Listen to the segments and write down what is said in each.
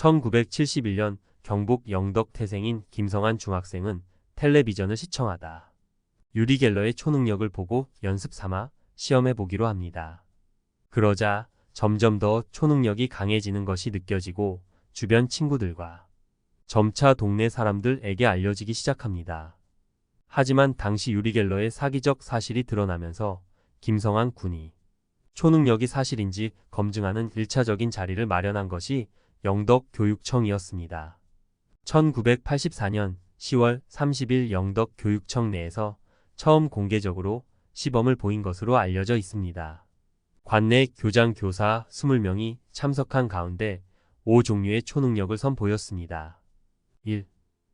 1971년 경북 영덕 태생인 김성한 중학생은 텔레비전을 시청하다. 유리 갤러의 초능력을 보고 연습 삼아 시험해 보기로 합니다. 그러자 점점 더 초능력이 강해지는 것이 느껴지고 주변 친구들과 점차 동네 사람들에게 알려지기 시작합니다. 하지만 당시 유리 갤러의 사기적 사실이 드러나면서 김성한 군이 초능력이 사실인지 검증하는 1차적인 자리를 마련한 것이 영덕 교육청이었습니다. 1984년 10월 30일 영덕 교육청 내에서 처음 공개적으로 시범을 보인 것으로 알려져 있습니다. 관내 교장 교사 20명이 참석한 가운데 5종류의 초능력을 선보였습니다. 1.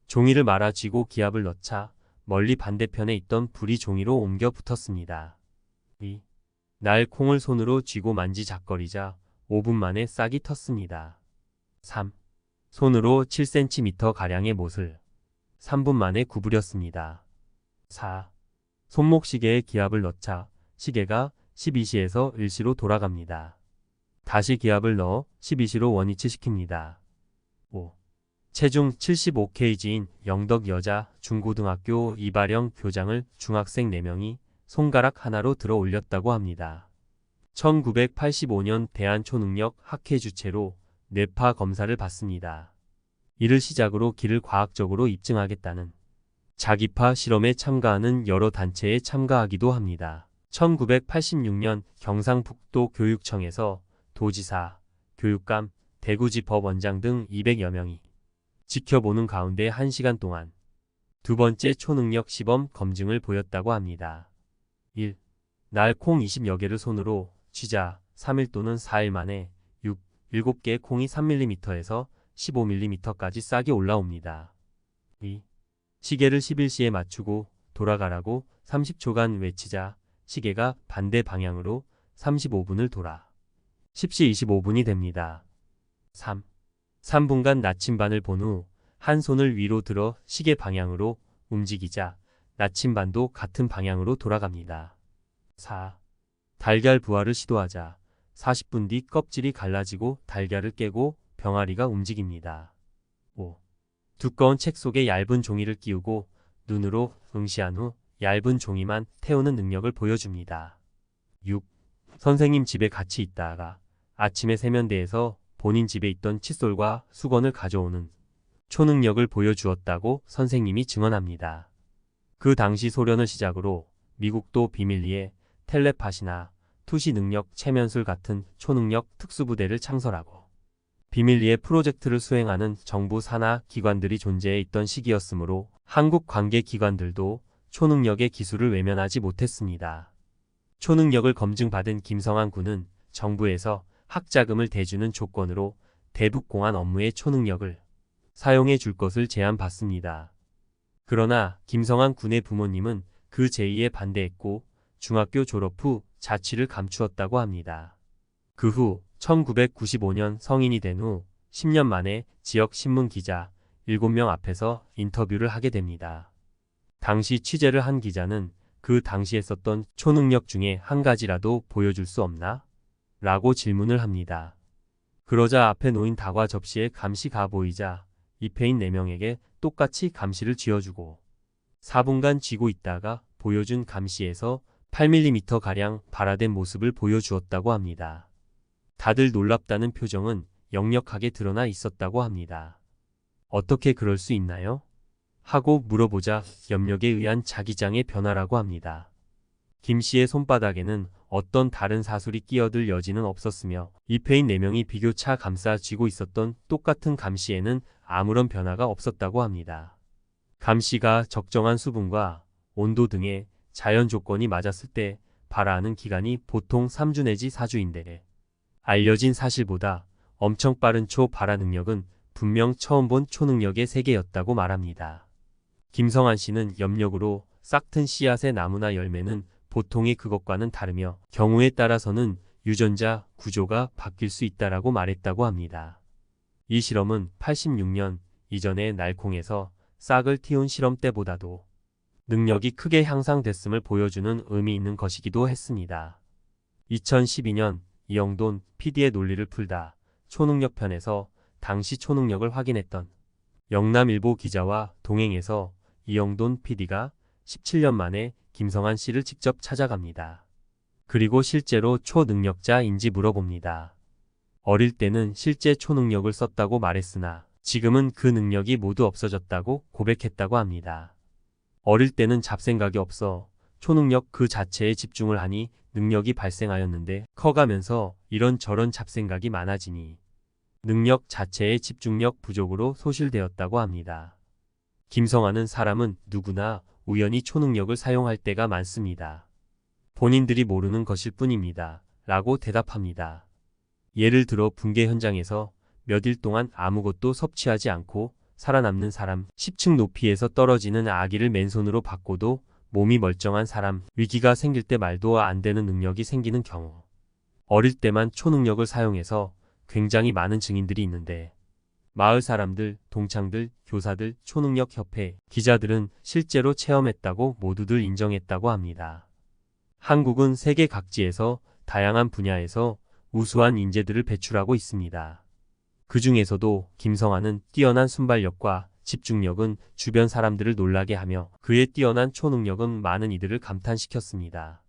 종이를 말아 쥐고 기압을 넣자 멀리 반대편에 있던 불이 종이로 옮겨 붙었습니다. 2. 날 콩을 손으로 쥐고 만지작거리자 5분 만에 싹이 텄습니다. 3. 손으로 7cm 가량의 못을 3분 만에 구부렸습니다. 4. 손목 시계에 기압을 넣자 시계가 12시에서 1시로 돌아갑니다. 다시 기압을 넣어 12시로 원위치 시킵니다. 5. 체중 75kg인 영덕 여자 중고등학교 이발영 교장을 중학생 4명이 손가락 하나로 들어 올렸다고 합니다. 1985년 대한초능력 학회 주체로 뇌파 검사를 받습니다. 이를 시작으로 길을 과학적으로 입증하겠다는 자기파 실험에 참가하는 여러 단체에 참가하기도 합니다. 1986년 경상북도 교육청에서 도지사, 교육감, 대구지법원장 등 200여 명이 지켜보는 가운데 1시간 동안 두 번째 초능력 시범 검증을 보였다고 합니다. 1. 날콩 20여 개를 손으로 쥐자 3일 또는 4일 만에 6, 7개의 콩이 3mm에서 15mm까지 싹이 올라옵니다. 2. 시계를 11시에 맞추고 돌아가라고 30초간 외치자 시계가 반대 방향으로 35분을 돌아 10시 25분이 됩니다. 3. 3분간 나침반을 본 후 한 손을 위로 들어 시계 방향으로 움직이자 나침반도 같은 방향으로 돌아갑니다. 4. 달걀 부화를 시도하자 40분 뒤 껍질이 갈라지고 달걀을 깨고 병아리가 움직입니다. 5. 두꺼운 책 속에 얇은 종이를 끼우고 눈으로 응시한 후 얇은 종이만 태우는 능력을 보여줍니다. 6. 선생님 집에 같이 있다가 아침에 세면대에서 본인 집에 있던 칫솔과 수건을 가져오는 초능력을 보여주었다고 선생님이 증언합니다. 그 당시 소련을 시작으로 미국도 비밀리에 텔레파시나 투시 능력 체면술 같은 초능력 특수부대를 창설하고 비밀리에 프로젝트를 수행하는 정부 산하 기관들이 존재해 있던 시기였으므로 한국 관계 기관들도 초능력의 기술을 외면하지 못했습니다. 초능력을 검증받은 김성한 군은 정부에서 학자금을 대주는 조건으로 대북공안 업무의 초능력을 사용해 줄 것을 제안받습니다. 그러나 김성한 군의 부모님은 그 제의에 반대했고 중학교 졸업 후 자취를 감추었다고 합니다. 그 후 1995년 성인이 된 후 10년 만에 지역 신문 기자 7명 앞에서 인터뷰를 하게 됩니다. 당시 취재를 한 기자는 그 당시에 썼던 초능력 중에 한 가지라도 보여줄 수 없나? 라고 질문을 합니다. 그러자 앞에 놓인 다과 접시에 감시가 보이자 입회인 4명에게 똑같이 감시를 쥐어주고 4분간 쥐고 있다가 보여준 감시에서 8mm가량 발화된 모습을 보여주었다고 합니다. 다들 놀랍다는 표정은 역력하게 드러나 있었다고 합니다. 어떻게 그럴 수 있나요? 하고 물어보자 염력에 의한 자기장의 변화라고 합니다. 김 씨의 손바닥에는 어떤 다른 사술이 끼어들 여지는 없었으며 입회인 4명이 비교차 감싸 쥐고 있었던 똑같은 감시에는 아무런 변화가 없었다고 합니다. 감시가 적정한 수분과 온도 등의 자연 조건이 맞았을 때 발화하는 기간이 보통 3주 내지 4주인데 알려진 사실보다 엄청 빠른 초 발화 능력은 분명 처음 본 초능력의 세계였다고 말합니다. 김성한 씨는 염력으로 싹튼 씨앗의 나무나 열매는 보통의 그것과는 다르며 경우에 따라서는 유전자 구조가 바뀔 수 있다라고 말했다고 합니다. 이 실험은 86년 이전의 날콩에서 싹을 틔운 실험 때보다도 능력이 크게 향상됐음을 보여주는 의미 있는 것이기도 했습니다. 2012년 이영돈 PD의 논리를 풀다 초능력 편에서 당시 초능력을 확인했던 영남일보 기자와 동행해서 이영돈 PD가 17년 만에 김성한 씨를 직접 찾아갑니다. 그리고 실제로 초능력자인지 물어봅니다. 어릴 때는 실제 초능력을 썼다고 말했으나 지금은 그 능력이 모두 없어졌다고 고백했다고 합니다. 어릴 때는 잡생각이 없어 초능력 그 자체에 집중을 하니 능력이 발생하였는데 커가면서 이런저런 잡생각이 많아지니 능력 자체의 집중력 부족으로 소실되었다고 합니다. 김성환은 사람은 누구나 우연히 초능력을 사용할 때가 많습니다. 본인들이 모르는 것일 뿐입니다. 라고 대답합니다. 예를 들어 붕괴 현장에서 몇 일 동안 아무것도 섭취하지 않고 살아남는 사람, 10층 높이에서 떨어지는 아기를 맨손으로 받고도 몸이 멀쩡한 사람, 위기가 생길 때 말도 안 되는 능력이 생기는 경우. 어릴 때만 초능력을 사용해서 굉장히 많은 증인들이 있는데, 마을 사람들, 동창들, 교사들, 초능력협회, 기자들은 실제로 체험했다고 모두들 인정했다고 합니다. 한국은 세계 각지에서 다양한 분야에서 우수한 인재들을 배출하고 있습니다. 그 중에서도 김성환은 뛰어난 순발력과 집중력은 주변 사람들을 놀라게 하며 그의 뛰어난 초능력은 많은 이들을 감탄시켰습니다.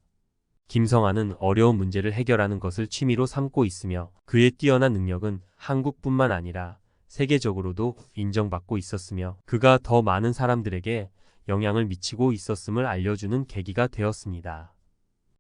김성환은 어려운 문제를 해결하는 것을 취미로 삼고 있으며 그의 뛰어난 능력은 한국뿐만 아니라 세계적으로도 인정받고 있었으며 그가 더 많은 사람들에게 영향을 미치고 있었음을 알려주는 계기가 되었습니다.